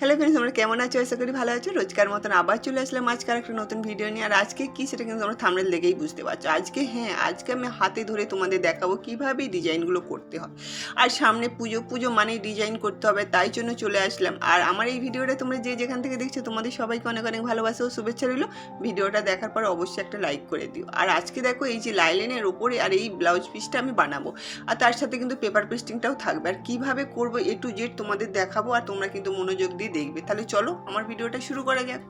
Hello friends তোমরা কেমন আছো? আশা করি ভালো আছো। রোজকার মতন আবার চলে আসলাম আজকাল একটা নতুন ভিডিও নিয়ে। আর আজকে কী সেটা কিন্তু তোমরা থামনেল দেখেই বুঝতে পারছ। আজকে হ্যাঁ আজকে আমি হাতে ধরে তোমাদের দেখাবো কীভাবে ডিজাইনগুলো করতে হয়। আর সামনে পুজো পুজো মানেই ডিজাইন করতে হবে, তাই জন্য চলে আসলাম। আর আমার এই ভিডিওটা তোমরা যে যেখান থেকে দেখছ, তোমাদের সবাইকে অনেক অনেক ভালোবাসা ও শুভেচ্ছা রইল। ভিডিওটা দেখার পর অবশ্যই একটা লাইক করে দিও। আর আজকে দেখো এই যে লাইলেনের ওপরে আর এই ব্লাউজ পিসটা আমি বানাবো। আর তার সাথে কিন্তু পেপার পেস্টিংটাও থাকবে। আর কীভাবে করব এ টু জেড তোমাদের দেখাবো। আর তোমরা কিন্তু মনোযোগ দিয়ে দেখবে। তাহলে চলো আমার ভিডিওটা শুরু করা যাক।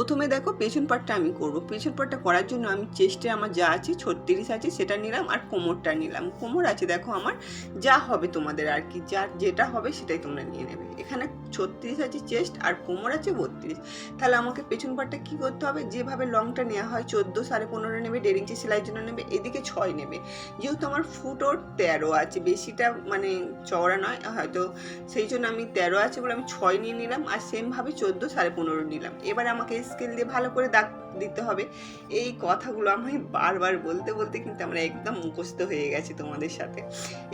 প্রথমে দেখো পেছন পাটটা আমি করব। পেছন পাটটা করার জন্য আমি চেস্টে আমার যা আছে, ছত্রিশ আছে, সেটা নিলাম আর কোমরটা নিলাম। কোমর আছে দেখো আমার, যা হবে তোমাদের আর কি যার যেটা হবে সেটাই তোমরা নিয়ে নেবে। এখানে ছত্রিশ আছে চেস্ট আর কোমর আছে বত্রিশ। তাহলে আমাকে পেছন পাটটা কী করতে হবে? যেভাবে লংটা নেওয়া হয়, চোদ্দ সাড়ে পনেরো নেবে, দেড় ইঞ্চি সেলাইয়ের জন্য নেবে, এদিকে ছয় নেবে। যেহেতু আমার ফুট ওর তেরো আছে, বেশিটা মানে চওড়া নয়, হয়তো সেই জন্য আমি তেরো আছে বলে আমি ছয় নিয়ে নিলাম, আর সেমভাবে চোদ্দ সাড়ে পনেরো নিলাম। এবার আমাকে স্কেল দিয়ে ভালো করে দাগ দিতে হবে। এই কথাগুলো আমি বারবার বলতে বলতে কিন্তু আমরা একদম মুখস্থ হয়ে গেছি তোমাদের সাথে।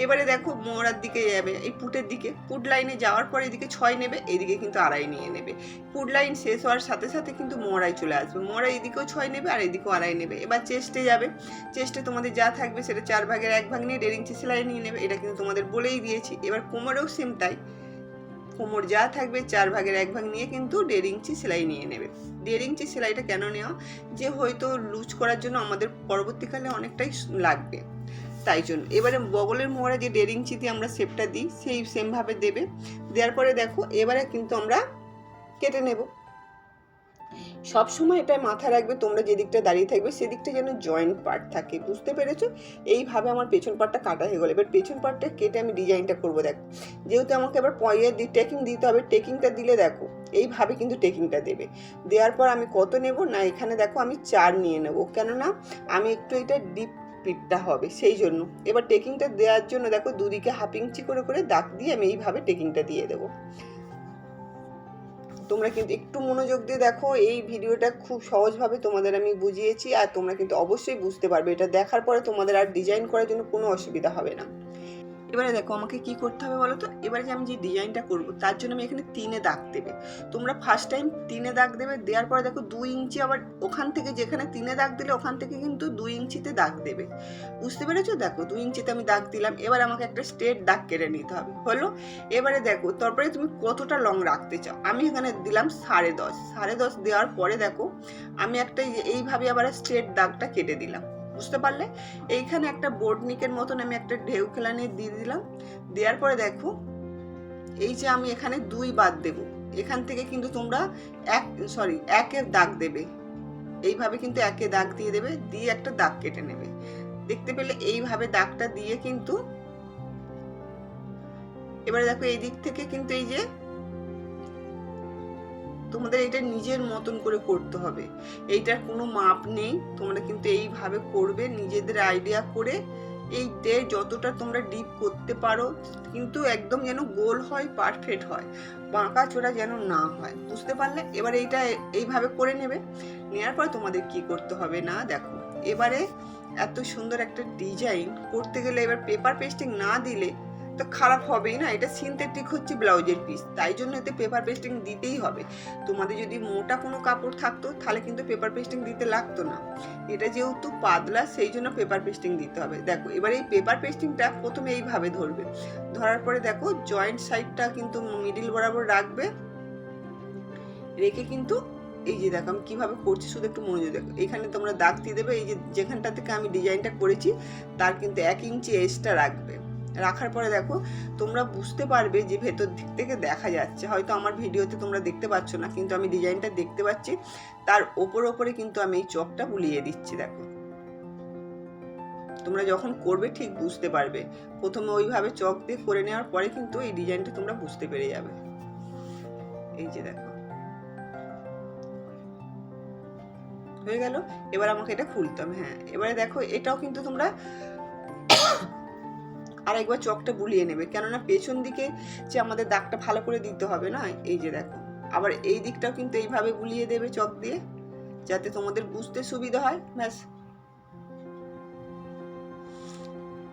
এবারে দেখো মোড়ার দিকে যাবে, এই পুটের দিকে। পুট লাইনে যাওয়ার পর এদিকে ছয় নেবে, এদিকে কিন্তু আড়াই নিয়ে নেবে। পুট লাইন শেষ হওয়ার সাথে সাথে কিন্তু মোড়াই চলে আসবে। মোড়াই এদিকেও ছয় নেবে আর এদিকেও আড়াই নেবে। এবার চেস্টে যাবে। চেস্টে তোমাদের যা থাকবে সেটা চার ভাগের এক ভাগ নিয়ে দেড় ইঞ্চি সেলাই নিয়ে নেবে। এটা কিন্তু তোমাদের বলেই দিয়েছি। এবার কোমরেও সেম তাই। কোমর যা থাকবে চার ভাগের এক ভাগ নিয়ে কিন্তু দেড় ইঞ্চি সেলাই নিয়ে নেবে। দেড় ইঞ্চি সেলাইটা কেন নেওয়া যে হয়তো লুজ করার জন্য আমাদের পরবর্তীকালে অনেকটাই লাগবে। তাই জন্য। এবারে বগলের মোহরা যে দেড় ইঞ্চিতে আমরা শেপটা দিই, সেই সেমভাবে দেবে। দেওয়ার পরে দেখো, এবারে কিন্তু আমরা কেটে নেব। সব সময় এটা মাথায় রাখবে, তোমরা যেদিকটা দাঁড়িয়ে থাকবে সেদিকটা যেন জয়েন্ট পার্ট থাকে। বুঝতে পেরেছ? এইভাবে আমার পেছন পার্টটা কাটা হয়ে গেলো। এবার পেছন পার্টটা কেটে আমি ডিজাইনটা করব, দেখো। যেহেতু আমাকে এবার পয়ের টেকিং দিতে হবে টেকিংটা দিলে দেখো, এইভাবে কিন্তু টেকিংটা দেবে। দেওয়ার পর আমি কত নেব? না, এখানে দেখো আমি চার নিয়ে নেব। কেননা, আমি একটু এটা ডিপ পিঠটা হবে, সেই জন্য। এবার টেকিংটা দেওয়ার জন্য দেখো দুদিকে হাফ ইঞ্চি করে করে দাগ দিয়ে আমি এইভাবে টেকিংটা দিয়ে দেবো। তোমরা কিন্তু একটু মনোযোগ দিয়ে দেখো, এই ভিডিওটা খুব সহজভাবে তোমাদের আমি বুঝিয়েছি আর তোমরা কিন্তু অবশ্যই বুঝতে পারবে। এটা দেখার পরে তোমাদের আর ডিজাইন করার জন্য কোনো অসুবিধা হবে না। এবারে দেখো আমাকে কি করতে হবে বলো তো? এবারে যে আমি যে ডিজাইনটা করব, তার জন্য আমি এখানে তিনে দাগ দেবে। তোমরা ফার্স্ট টাইম তিনে দাগ দেবে, দেওয়ার পরে দেখো দুই ইঞ্চি আবার ওখান থেকে যেখানে তিনে দাগ দিলে, ওখান থেকে কিন্তু দুই ইঞ্চিতে দাগ দেবে। বুঝতে পেরেছ? দেখো দুই ইঞ্চিতে আমি দাগ দিলাম, এবার আমাকে একটা স্ট্রেট দাগ কেটে নিতে হবে। হলো? এবারে দেখো, তারপরে তুমি কতটা লং রাখতে চাও? আমি এখানে দিলাম সাড়ে দশ। সাড়ে দশ দেওয়ার পরে দেখো, আমি একটা এই এইভাবে আবার স্ট্রেট দাগটা কেটে দিলাম। বুঝতে পারলে? এইখানে একটা বোর্ড নিকের মতন আমি একটা ঢেউ খেলানি দিয়ে দিলাম। দেওয়ার পরে দেখো, এই যে আমি এখানে দুই বাদ দেব। এখান থেকে কিন্তু তোমরা এক সরি একের দাগ দেবে। এইভাবে কিন্তু একে দাগ দিয়ে দেবে, দিয়ে একটা দাগ কেটে নেবে। দেখতে পেলে এইভাবে দাগটা দিয়ে কিন্তু, এবারে দেখো এই দিক থেকে কিন্তু এই যে তোমাদের এটা নিজের মতন করে করতে হবে। এইটার কোনো মাপ নেই। তোমরা কিন্তু এইভাবে করবে, নিজেদের আইডিয়া করে এই ডে যতটা তোমরা ডিপ করতে পারো, কিন্তু একদম যেন গোল হয় পারফেক্ট হয়, বাঁকা চোরা যেন না হয়। বুঝতে পারলে? এবার এইটা এইভাবে করে নেবে। নেওয়ার পর তোমাদের কি করতে হবে না? দেখো, এবারে এত সুন্দর একটা ডিজাইন করতে গেলে এবার পেপার পেস্টিং না দিলে তো খারাপ হবেই না, এটা সিনথেটিক হচ্ছে ব্লাউজের পিস তাই জন্য এতে পেপার পেস্টিং দিতেই হবে। তোমাদের যদি মোটা কোনো কাপড় থাকতো, তাহলে কিন্তু পেপার পেস্টিং দিতে লাগতো না। এটা যেহেতু পাতলা, সেই জন্য পেপার পেস্টিং দিতে হবে। দেখো, এবার এই পেপার পেস্টিংটা প্রথমে এইভাবে ধরবে। ধরার পরে দেখো জয়েন্ট সাইডটা কিন্তু মিডিল বরাবর রাখবে। রেখে কিন্তু এই যে দেখো, আমি কীভাবে করছি শুধু একটু মনোযোগ দেখো। এখানে তোমরা দাগ দিয়ে দেবে, এই যে যেখানটা থেকে আমি ডিজাইনটা করেছি, তার কিন্তু এক ইঞ্চি এক্সট্রা রাখবে। রাখার পরে দেখো, তোমরা বুঝতে পারবে যে ভেতর দিক থেকে দেখা যাচ্ছে। হয়তো আমার ভিডিওতে তোমরা দেখতে পাচ্ছ না, কিন্তু আমি ডিজাইনটা দেখতে পাচ্ছি। তার ওপর ওপরে কিন্তু আমি এই চকটা বুলিয়ে দিচ্ছি, দেখো। তোমরা যখন করবে ঠিক বুঝতে পারবে। প্রথমে ওইভাবে চক দিয়ে করে নেওয়ার পরে কিন্তু এই ডিজাইনটা তোমরা বুঝতে পেরে যাবে। এই যে দেখো। হয়ে গেল? এবার আমাকে এটা খুলতে হবে হ্যাঁ। এবারে দেখো, এটাও কিন্তু তোমরা আর একবার চকটা বুলিয়ে নেবে। কেননা পেছন দিকে যে আমাদের দাগটা ভালো করে দিতে হবে না? এই যে দেখো। আবার এই দিকটাও কিন্তু এইভাবে বুলিয়ে দেবে চক দিয়ে, যাতে তোমাদের বুঝতে সুবিধা হয়, ব্যাস।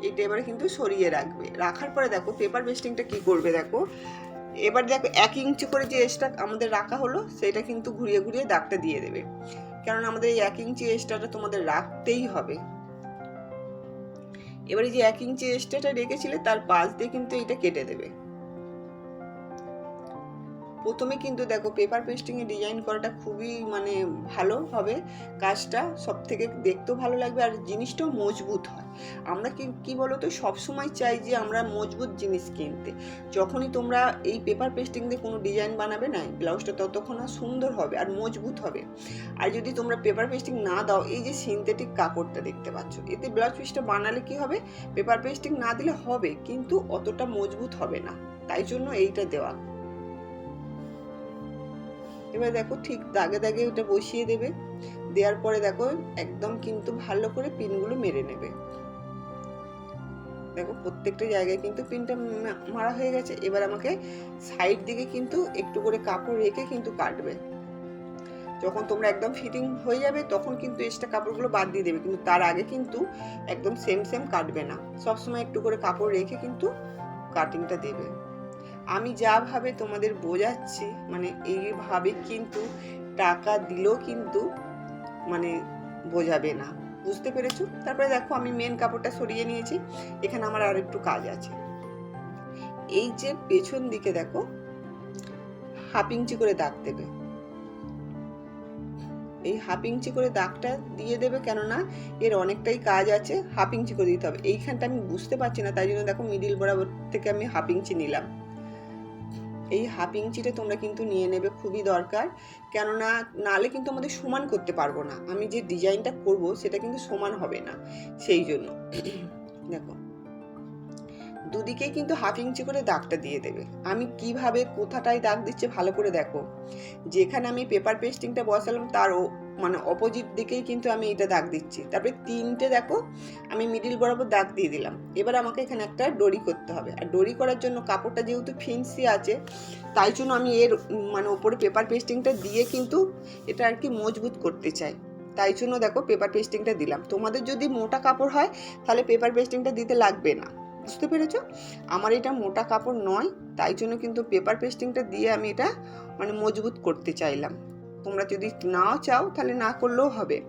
এটা এবারে কিন্তু সরিয়ে রাখবে। রাখার পরে দেখো পেপার বেস্টিংটা কি করবে দেখো? এবার দেখো, এক ইঞ্চি করে যে এসটা আমাদের রাখা হলো, সেটা কিন্তু ঘুরিয়ে ঘুরিয়ে দাগটা দিয়ে দেবে। কারণ আমাদের এই এক ইঞ্চি এসটাটা তোমাদের রাখতেই হবে। এবারে যে এক ইঞ্চি এক্সট্রাটা রেখেছিলে তার পাশ দিয়ে কিন্তু এটা কেটে দেবে। প্রথমে কিন্তু দেখো পেপার পেস্টিংয়ে ডিজাইন করাটা খুবই মানে ভালো হবে। কাজটা সব থেকে দেখতেও ভালো লাগবে আর জিনিসটাও মজবুত হয়। আমরা কি, কী বলো তো সবসময় চাই যে আমরা মজবুত জিনিস কিনতে। যখনই তোমরা এই পেপার পেস্টিং দিয়ে কোনো ডিজাইন বানাবে না, ব্লাউজটা ততক্ষণ সুন্দর হবে আর মজবুত হবে। আর যদি তোমরা পেপার পেস্টিং না দাও, এই যে সিনথেটিক কাপড়টা দেখতে পাচ্ছ, এতে ব্লাউজ পিসটা বানালে কি হবে? পেপার পেস্টিং না দিলে হবে, কিন্তু অতটা মজবুত হবে না। তাই জন্য এইটা দেওয়া। এবার দেখো ঠিক দাগে দাগে ওটা বসিয়ে দেবে। দেওয়ার পরে দেখো একদম কিন্তু ভালো করে পিনগুলো মেরে নেবে। দেখো প্রত্যেকটা জায়গায় কিন্তু পিনটা মারা হয়ে গেছে। এবার আমাকে সাইড দিকে কিন্তু একটু করে কাপড় রেখে কিন্তু কাটবে। যখন তোমরা একদম ফিটিং হয়ে যাবে তখন কিন্তু এক্সট্রা কাপড়গুলো বাদ দিয়ে দেবে। কিন্তু তার আগে কিন্তু একদম সেম সেম কাটবে না। সবসময় একটু করে কাপড় রেখে কিন্তু কাটিংটা দেবে। আমি যা ভাবে তোমাদের বোঝাচ্ছি মানে এইভাবে কিন্তু টাকা দিলেও কিন্তু মানে বোঝাবে না। বুঝতে পেরেছ? তারপরে দেখো, আমি মেন কাপড়টা সরিয়ে নিয়েছি। এখানে আমার আর একটু কাজ আছে। এই যে পেছন দিকে দেখো, হাফ ইঞ্চি করে দাগ দেবে। এই হাফ ইঞ্চি করে দাগটা দিয়ে দেবে কেননা এর অনেকটাই কাজ আছে, হাফ ইঞ্চি করে দিতে হবে। এইখানটা আমি বুঝতে পারছি না, তাই জন্য দেখো মিডিল বরাবর থেকে আমি হাফ ইঞ্চি নিলাম। এই হাফ ইঞ্চিটা তোমরা কিন্তু নিয়ে নেবে খুবই দরকার। কেননা নালে কিন্তু আমাদের সমান করতে পারব না। আমি যে ডিজাইনটা করব সেটা কিন্তু সমান হবে না, সেই জন্য। দেখো, দুদিকেই কিন্তু হাফ ইঞ্চি করে দাগটা দিয়ে দেবে। আমি কীভাবে কোথাটায় দাগ দিচ্ছে ভালো করে দেখো। যেখানে আমি পেপার পেস্টিংটা বসালাম তার মানে অপোজিট দিকেই কিন্তু আমি এটা দাগ দিচ্ছি। তারপরে তিনটে দেখো, আমি মিডিল বরাবর দাগ দিয়ে দিলাম। এবার আমাকে এখানে একটা ডরি করতে হবে। আর ডরি করার জন্য কাপড়টা যেহেতু ফিন্সি আছে, তাই জন্য আমি এর মানে ওপরে পেপার পেস্টিংটা দিয়ে কিন্তু এটা আর কি মজবুত করতে চাই। তাই জন্য দেখো পেপার পেস্টিংটা দিলাম। তোমাদের যদি মোটা কাপড় হয়, তাহলে পেপার পেস্টিংটা দিতে লাগবে না। বুঝতে পেরেছ? আমার এটা মোটা কাপড় নয়, তাই জন্য কিন্তু পেপার পেস্টিংটা দিয়ে আমি এটা মানে মজবুত করতে চাইলাম। তোমরা যদি নাও চাও, তাহলে না করলেও হবে।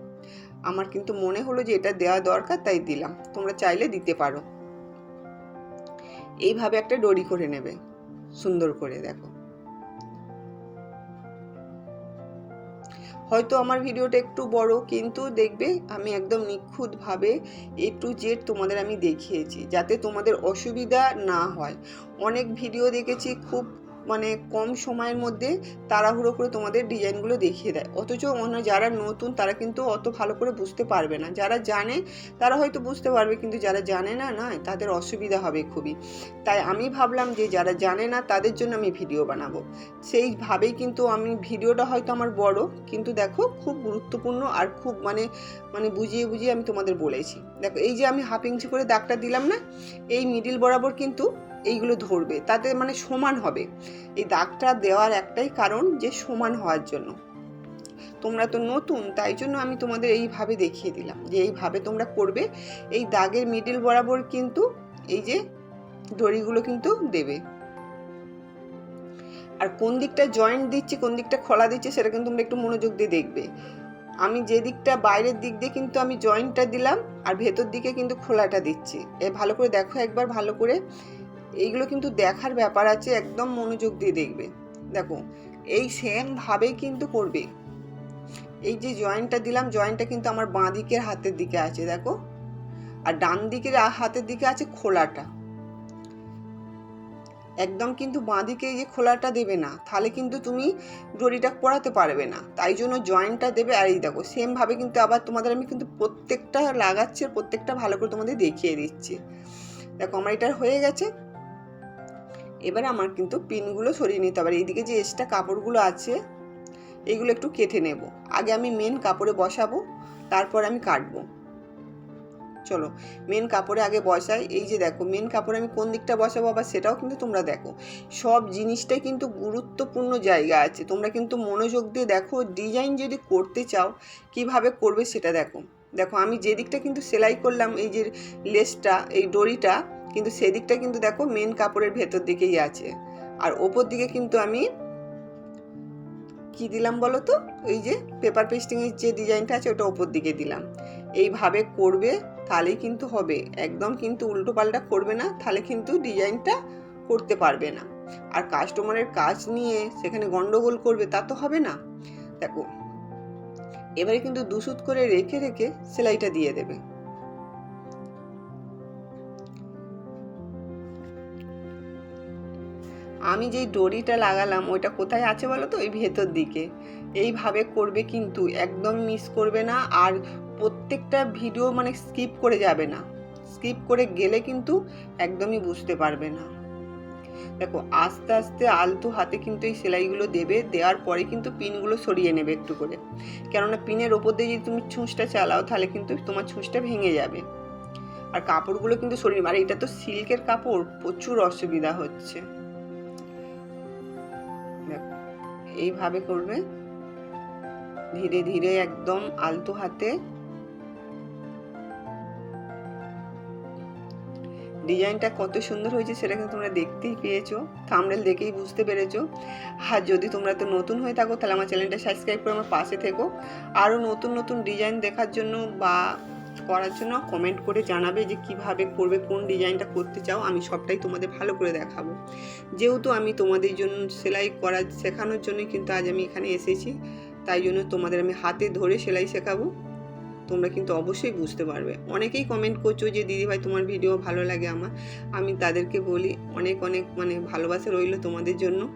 আমার কিন্তু মনে হলো যে এটা দেওয়া দরকার, তাই দিলাম। তোমরা চাইলে দিতে পারো। এইভাবে একটা ডরি করে নেবে। সুন্দর করে, দেখো। হয়তো আমার ভিডিওটা একটু বড়, কিন্তু দেখবে আমি একদম নিখুঁতভাবে এ টু জেড তোমাদের আমি দেখিয়েছি, যাতে তোমাদের অসুবিধা না হয়। অনেক ভিডিও দেখেছি, খুব মানে কম সময়ের মধ্যে তাড়াহুড়ো করে তোমাদের ডিজাইনগুলো দেখিয়ে দেয়। অথচ অন্য যারা নতুন তারা কিন্তু অত ভালো করে বুঝতে পারবে না। যারা জানে তারা হয়তো বুঝতে পারবে, কিন্তু যারা জানে না না তাদের অসুবিধা হবে খুবই। তাই আমি ভাবলাম যে যারা জানে না তাদের জন্য আমি ভিডিও বানাবো। সেইভাবেই কিন্তু আমি, ভিডিওটা হয়তো আমার বড়, কিন্তু দেখো খুব গুরুত্বপূর্ণ আর খুব মানে মানে বুঝিয়ে বুঝিয়ে আমি তোমাদের বলেছি। দেখো এই যে আমি হাফ ইঞ্চি করে দাগটা দিলাম না, এই মিডিল বরাবর কিন্তু এইগুলো ধরবে, তাতে মানে সমান হবে। এই দাগটা দেওয়ার একটাই কারণ যে সমান হওয়ার জন্য। তোমরা তো নতুন, তাই জন্য আমি তোমাদের এইভাবে দেখিয়ে দিলাম যে এইভাবে তোমরা করবে। এই দাগের মিডিল বরাবর কিন্তু এই যে দড়িগুলো কিন্তু দেবে। আর কোন দিকটা জয়েন্ট দিচ্ছি, কোন দিকটা খোলা দিচ্ছি, সেটা কিন্তু তোমরা একটু মনোযোগ দিয়ে দেখবে। আমি যে দিকটা বাইরের দিক দিয়ে কিন্তু আমি জয়েন্টটা দিলাম, আর ভেতর দিকে কিন্তু খোলাটা দিচ্ছি। এ ভালো করে দেখো একবার, ভালো করে এইগুলো কিন্তু দেখার ব্যাপার আছে, একদম মনোযোগ দিয়ে দেখবে। দেখো, এই সেম ভাবেই কিন্তু করবে। এই যে জয়েন্টটা দিলাম জয়েন্টটা কিন্তু আমার বাঁ দিকের হাতের দিকে আছে, দেখো। আর ডান দিকের হাতের দিকে আছে খোলাটা। একদম কিন্তু বাঁ দিকে এই যে খোলাটা দেবে না, তাহলে কিন্তু তুমি ডরিটা পরাতে পারবে না। তাই জন্য জয়েন্টটা দেবে, আর এই দেখো সেমভাবে কিন্তু আবার তোমাদের আমি কিন্তু প্রত্যেকটা লাগাচ্ছি প্রত্যেকটা ভালো করে তোমাদের দেখিয়ে দিচ্ছি। দেখো, আমার এটা হয়ে গেছে। এবারে আমার কিন্তু পিনগুলো সরিয়ে নিতে হবে। এইদিকে যে এক্সট্রা কাপড়গুলো আছে এইগুলো একটু কেটে নেব। আগে আমি মেন কাপড়ে বসাবো, তারপর আমি কাটবো। চলো মেন কাপড়ে আগে বসাই। এই যে দেখো মেন কাপড়ে আমি কোন দিকটা বসাবো আবার সেটাও কিন্তু তোমরা দেখো। সব জিনিসটাই কিন্তু গুরুত্বপূর্ণ জায়গা আছে। তোমরা কিন্তু মনোযোগ দিয়ে দেখো ডিজাইন যদি করতে চাও, কীভাবে করবে সেটা দেখো। দেখো, আমি যে দিকটা কিন্তু সেলাই করলাম, এই যে লেসটা, এই ডরিটা কিন্তু সেদিকটা কিন্তু দেখো মেন কাপড়ের ভেতর দিকেই আছে। আর ওপর দিকে কিন্তু আমি কি দিলাম বলো তো? ওই যে পেপার পেস্টিংয়ের যে ডিজাইনটা আছে, ওটা ওপর দিকে দিলাম। এইভাবে করবে তাহলেই কিন্তু হবে। একদম কিন্তু উল্টো পাল্টা করবে না, তাহলে কিন্তু ডিজাইনটা করতে পারবে না। আর কাস্টমারের কাজ নিয়ে সেখানে গন্ডগোল করবে, তা তো হবে না। দেখো, এবারে কিন্তু দুসুত করে রেখে রেখে সেলাইটা দিয়ে দেবে। আমি যেই ডরিটা লাগালাম, ওইটা কোথায় আছে বলো তো? ওই ভেতর দিকে। এইভাবে করবে কিন্তু, একদম মিস করবে না আর প্রত্যেকটা ভিডিও মানে স্কিপ করে যাবে না। স্কিপ করে গেলে কিন্তু একদমই বুঝতে পারবে না। দেখো, আস্তে আস্তে আলতু হাতে কিন্তু এই সেলাইগুলো দেবে, দেওয়ার পরে কিন্তু পিনগুলো সরিয়ে নেবে একটু করে। কেননা পিনের ওপর দিয়ে যদি তুমি ছুঁচটা চালাও, তাহলে কিন্তু তোমার ছুঁচটা ভেঙে যাবে। আর কাপড়গুলো কিন্তু সরিয়ে নেবে। আর এটা তো সিল্কের কাপড়, প্রচুর অসুবিধা হচ্ছে। এইভাবে করবে। ধীরে ধীরে একদম আলতো হাতে। ডিজাইনটা কত সুন্দর হয়েছে সেটা কিন্তু তোমরা দেখতেই পেয়েছ। থামনেল দেখেই বুঝতে পেরেছ। আর যদি তোমরা তো নতুন হয়ে থাকো, তাহলে আমার চ্যানেলটা সাবস্ক্রাইব করে আমার পাশে থেকো। আরও নতুন নতুন ডিজাইন দেখার জন্য বা করার জন্য কমেন্ট করে জানাবে যে কীভাবে করবে, কোন ডিজাইনটা করতে চাও, আমি সবটাই তোমাদের ভালো করে দেখাবো। যেহেতু আমি তোমাদের জন্য সেলাই করা শেখানোর জন্য কিন্তু আজ আমি এখানে এসেছি, তাই জন্য তোমাদের আমি হাতে ধরে সেলাই শেখাবো। তোমরা কিন্তু অবশ্যই বুঝতে পারবে। অনেকেই কমেন্ট করছ যে, দিদিভাই, তোমার ভিডিও ভালো লাগে আমার। আমি তাদেরকে বলি, অনেক অনেক মানে ভালোবাসা রইল তোমাদের জন্য।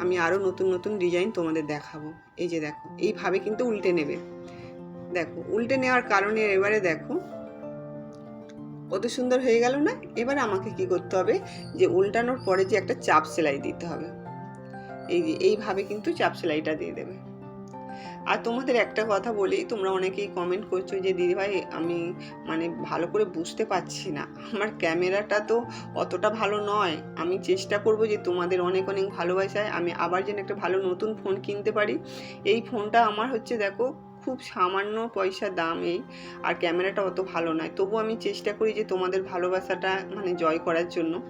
আমি আরও নতুন নতুন ডিজাইন তোমাদের দেখাবো। এই যে দেখো, এইভাবে কিন্তু উল্টে নেবে। দেখো, উল্টে নেওয়ার কারণে এবারে দেখো, কত সুন্দর হয়ে গেল না? এবার আমাকে কি করতে হবে যে উল্টানোর পরে যে একটা চাপ সেলাই দিতে হবে। এই যে, এইভাবে কিন্তু চাপ সেলাইটা দিয়ে দেবে। আর তোমাদের একটা কথা বলি, তোমরা অনেকেই কমেন্ট করছ যে দিদিভাই আমি মানে ভালো করে বুঝতে পারছি না। আমার ক্যামেরাটা তো অতটা ভালো নয়। আমি চেষ্টা করব যে তোমাদের অনেক অনেক ভালোবাসায় আমি আবার যেন একটা ভালো নতুন ফোন কিনতে পারি। এই ফোনটা আমার হচ্ছে, দেখো খুব সামান্য পয়সা দাম এই আর ক্যামেরাটা অত ভালো নয়। তবু আমি চেষ্টা করি যে তোমাদের ভালোবাসাটা মানে জয় করার জন্য।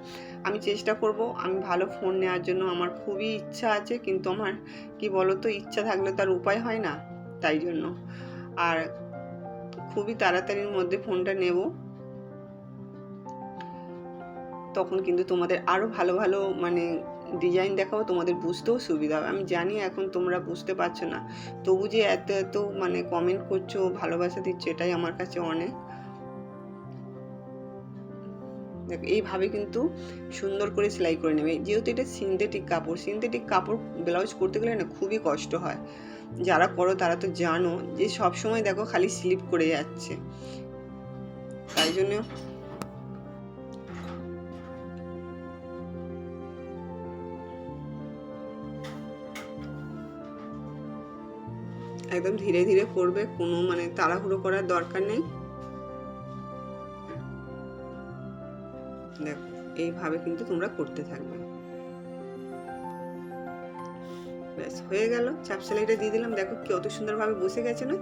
আমি চেষ্টা করব, আমি ভালো ফোন নেওয়ার জন্য। আমার খুবই ইচ্ছা আছে, কিন্তু আমার, কি বলো তো ইচ্ছা থাকলে তার উপায় হয় না, তাই জন্য। আর খুবই তাড়াতাড়ির মধ্যে ফোনটা নেব। তখন কিন্তু তোমাদের আরও ভালো ভালো মানে ডিজাইন দেখাবো তোমাদের বুঝতেও সুবিধা হবে। আমি জানি এখন তোমরা বুঝতে পারছ না। তবু যে এত এত মানে কমেন্ট করছ, ভালোবাসা দিচ্ছ, এটাই আমার কাছে অনেক। দেখো, এইভাবে কিন্তু সুন্দর করে সেলাই করে নেবে। যেহেতু এটা সিনথেটিক কাপড় সিনথেটিক কাপড় ব্লাউজ করতে গেলে না খুবই কষ্ট হয়। যারা করো, তারা তো জানো যে সব সময় দেখো খালি স্লিপ করে যাচ্ছে। তাই জন্য একদম ধীরে ধীরে করবে, কোনো মানে তাড়াহুড়ো করার দরকার নেই। দেখো, এইভাবে কিন্তু তোমরা করতে থাকবে। ব্যাস, হয়ে গেল। চাপ সেলাইটা দিয়ে দিলাম। দেখো কি, অত সুন্দরভাবে বসে গেছে না?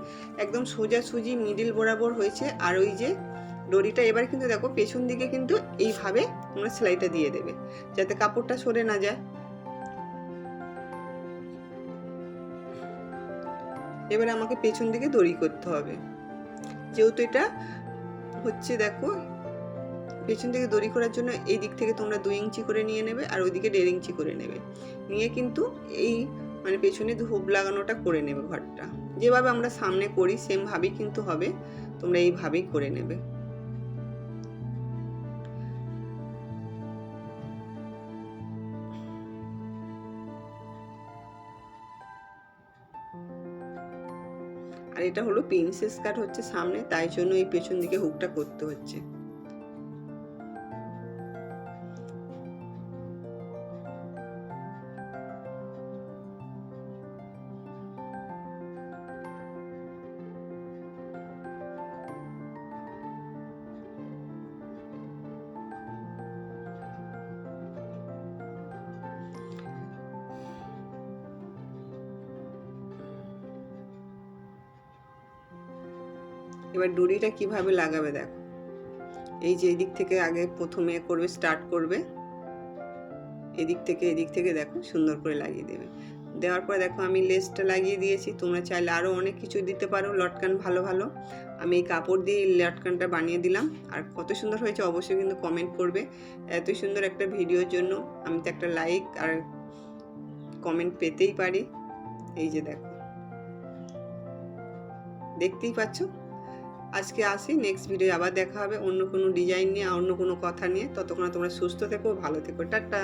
একদম সোজা সুজি মিডিল বরাবর হয়েছে। আর ওই যে দড়িটা, এবার কিন্তু দেখো পেছন দিকে কিন্তু এইভাবে তোমরা সেলাইটা দিয়ে দেবে, যাতে কাপড়টা সরে না যায়। এবারে আমাকে পেছন দিকে দড়ি করতে হবে। যেহেতু এটা হচ্ছে দেখো, পেছন দিকে দড়ি করার জন্য এই দিক থেকে তোমরা দুই ইঞ্চি করে নিয়ে নেবে আর ওইদিকে দেড় ইঞ্চি করে নেবে। নিয়ে কিন্তু এই মানে পেছনে ধূপ লাগানোটা করে নেবে ঘরটা। যেভাবে আমরা সামনে করি সেমভাবেই কিন্তু হবে। তোমরা এইভাবেই করে নেবে। আর এটা হলো প্রিন্সেস কাট হচ্ছে সামনে, তাই জন্য এই পেছন দিকে হুকটা করতে হচ্ছে। এবার ডুরিটা কীভাবে লাগাবে দেখো। এই যে এদিক থেকে আগে প্রথমে করবে স্টার্ট করবে। এদিক থেকে এদিক থেকে দেখো সুন্দর করে লাগিয়ে দেবে। দেওয়ার পর দেখো আমি লেসটা লাগিয়ে দিয়েছি। তোমরা চাইলে আরও অনেক কিছু দিতে পারো, লটকান ভালো ভালো। আমি এই কাপড় দিয়ে লটকানটা বানিয়ে দিলাম। আর কত সুন্দর হয়েছে অবশ্যই কিন্তু কমেন্ট করবে। এত সুন্দর একটা ভিডিওর জন্য আমি তো একটা লাইক আর কমেন্ট পেতেই পারি। এই যে দেখো। দেখতেই পাচ্ছ? আজকে আসি নেক্সট ভিডিও আবার দেখা হবে। অন্য কোনো ডিজাইন নিয়ে অন্য কোনো কথা নিয়ে। ততক্ষণ তোমরা সুস্থ থেকো, ভালো থেকো। টাটা!